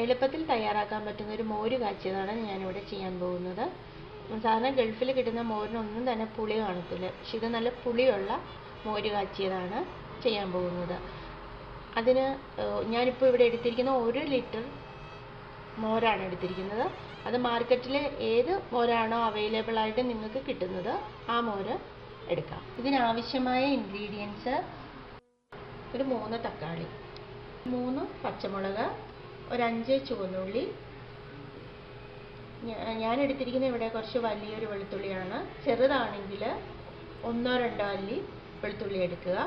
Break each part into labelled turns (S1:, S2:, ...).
S1: എളുപ്പത്തിൽ തയ്യാറാക്കാൻ പറ്റുന്ന ഒരു മോര് കാച്ചിയതാണ് ഞാനിവിടെ ചെയ്യാൻ പോകുന്നത്. സാധാരണ ഗൾഫിൽ കിട്ടുന്ന മോരിനൊന്നും തന്നെ പുളി കാണത്തില്ല. പക്ഷെ ഇത് നല്ല പുളിയുള്ള മോര് കാച്ചിയതാണ് ചെയ്യാൻ പോകുന്നത്. അതിന് ഞാനിപ്പോൾ ഇവിടെ എടുത്തിരിക്കുന്ന ഒരു ലിറ്റർ മോരാണ് എടുത്തിരിക്കുന്നത്. അത് മാർക്കറ്റിൽ ഏത് മോരാണോ അവൈലബിൾ ആയിട്ട് നിങ്ങൾക്ക് കിട്ടുന്നത് ആ മോര് എടുക്കാം. ഇതിനാവശ്യമായ ഇൻഗ്രീഡിയൻസ് ഒരു മൂന്ന് തക്കാളി മൂന്ന് പച്ചമുളക് ഒരു അഞ്ച് ചുവന്നുള്ളി. ഞാൻ എടുത്തിരിക്കുന്ന ഇവിടെ കുറച്ച് വലിയൊരു വെളുത്തുള്ളിയാണ്. ചെറുതാണെങ്കിൽ ഒന്നോ രണ്ടോ അല്ലി വെളുത്തുള്ളി എടുക്കുക.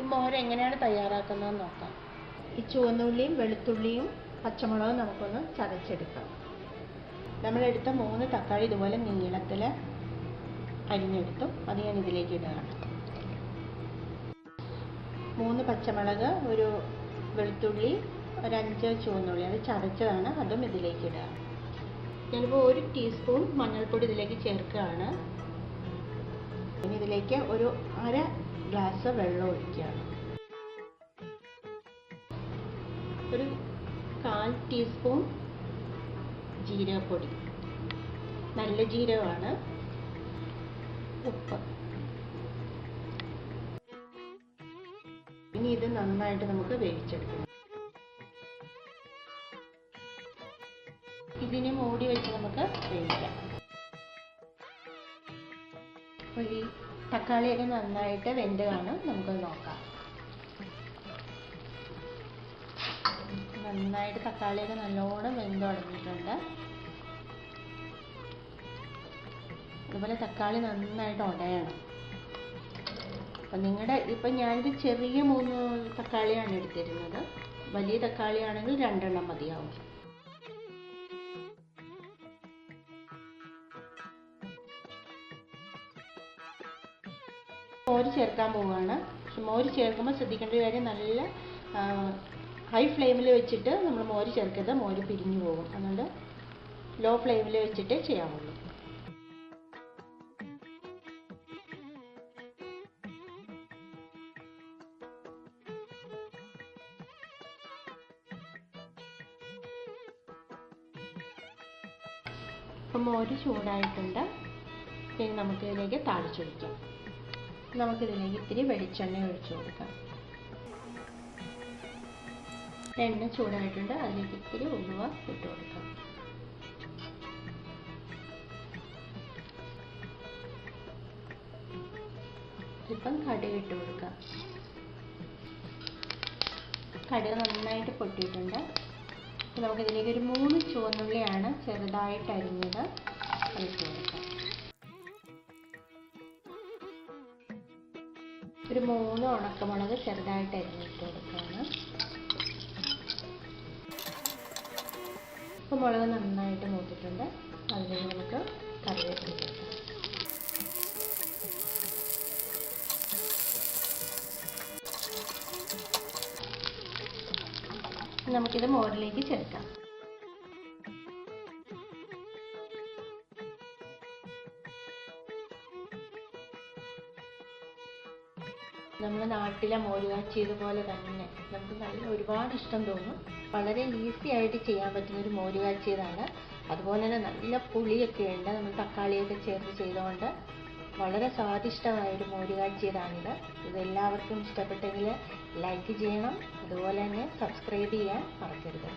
S1: ഈ മോര് എങ്ങനെയാണ് തയ്യാറാക്കുന്നതെന്ന് നോക്കാം. ഈ ചുവന്നുള്ളിയും വെളുത്തുള്ളിയും പച്ചമുളകും നമുക്കൊന്ന് ചതച്ചെടുക്കാം. നമ്മളെടുത്ത മൂന്ന് തക്കാളി ഇതുപോലെ നീളത്തിൽ അരിഞ്ഞെടുത്തു. അത് ഞാൻ ഇതിലേക്ക് ഇടുകയാണ്. മൂന്ന് പച്ചമുളക് ഒരു വെളുത്തുള്ളി ഒരു അഞ്ച് ചുവന്നുള്ളി അത് ചതച്ചതാണ് അതും ഇതിലേക്ക് ഇടുക. ഞാനിപ്പോൾ ഒരു ടീസ്പൂൺ മഞ്ഞൾപ്പൊടി ഇതിലേക്ക് ചേർക്കുകയാണ്. ഇനി ഇതിലേക്ക് ഒരു അര ഗ്ലാസ് വെള്ളം ഒഴിക്കുകയാണ്. ഒരു കാൽ ടീസ്പൂൺ ജീരകപ്പൊടി. നല്ല ജീരകമാണ്. ഉപ്പ്. ഇനി ഇത് നന്നായിട്ട് നമുക്ക് വേവിച്ചെടുക്കണം ഇതിനെ മൂടി വെച്ച് നമുക്ക് വേവിക്കാം. അപ്പോൾ ഈ തക്കാളിയൊക്കെ നന്നായിട്ട് വെന്ത് കാണും. നമുക്കത് നോക്കാം. നന്നായിട്ട് തക്കാളിയൊക്കെ നല്ലോണം വെന്ത് തുടങ്ങിയിട്ടുണ്ട്. അതുപോലെ തക്കാളി നന്നായിട്ട് ഉടയണം. അപ്പം നിങ്ങളുടെ ഇപ്പം ഞാനിത് ചെറിയ മൂന്ന് തക്കാളിയാണ് എടുത്തിരുന്നത്. വലിയ തക്കാളിയാണെങ്കിൽ രണ്ടെണ്ണം മതിയാവും. മോര് ചേർക്കാൻ പോവുകയാണ്. പക്ഷെ മോര് ചേർക്കുമ്പോൾ ശ്രദ്ധിക്കേണ്ട ഒരു കാര്യം നല്ല ഹൈ ഫ്ലെയിമിൽ വെച്ചിട്ട് നമ്മൾ മോര് ചേർക്കരുത്. മോര് പിരിഞ്ഞു പോകും. അതുകൊണ്ട് ലോ ഫ്ലെയിമിൽ വെച്ചിട്ടേ ചെയ്യാവുള്ളൂ. അപ്പം മോര് ചൂടായിട്ടുണ്ട്. ഇനി നമുക്ക് ഇതിലേക്ക് താളിച്ചൊഴിക്കാം. നമുക്കിതിലേക്ക് ഇത്തിരി വെളിച്ചെണ്ണ ഒഴിച്ചു കൊടുക്കാം. എണ്ണ ചൂടായിട്ടുണ്ട്. അതിലേക്ക് ഇത്തിരി ഉലുവ ഇട്ട് കൊടുക്കാം. ഇപ്പം കടുക് ഇട്ട് കൊടുക്കാം. കടുക് നന്നായിട്ട് പൊട്ടിയിട്ടുണ്ട്. നമുക്കിതിലേക്ക് ഒരു മൂന്ന് ചുവന്നുള്ളിയാണ് ചെറുതായിട്ട് അരിഞ്ഞത് ഇട്ട് കൊടുക്കാം. ഒരു മൂന്ന് ഉണക്കമുളക് ചെറുതായിട്ട് അരിഞ്ഞിട്ട് കൊടുക്കുകയാണ്. ഇപ്പോൾ മുളക് നന്നായിട്ട് മൂത്തിട്ടുണ്ട്. അതിലേക്ക് നമുക്ക് കറിവേപ്പില നമുക്കിത് മോരിലേക്ക് ചേർക്കാം. നമ്മുടെ നാട്ടിലെ മോരുകാച്ചിയത് പോലെ തന്നെ നമുക്ക് നല്ല ഒരുപാട് ഇഷ്ടം തോന്നും. വളരെ ഈസി ആയിട്ട് ചെയ്യാൻ പറ്റുന്ന ഒരു മോരുകാച്ചിയതാണ്. അതുപോലെ തന്നെ നല്ല പുളിയൊക്കെ ഉണ്ട്. നമ്മൾ തക്കാളിയൊക്കെ ചേർത്ത് ചെയ്തുകൊണ്ട് വളരെ സ്വാദിഷ്ടമായ ഒരു മോരുകാച്ചിയതാണിത്. ഇത് എല്ലാവർക്കും ഇഷ്ടപ്പെട്ടെങ്കിൽ ലൈക്ക് ചെയ്യണം. അതുപോലെ തന്നെ സബ്സ്ക്രൈബ് ചെയ്യാൻ മറക്കരുത്.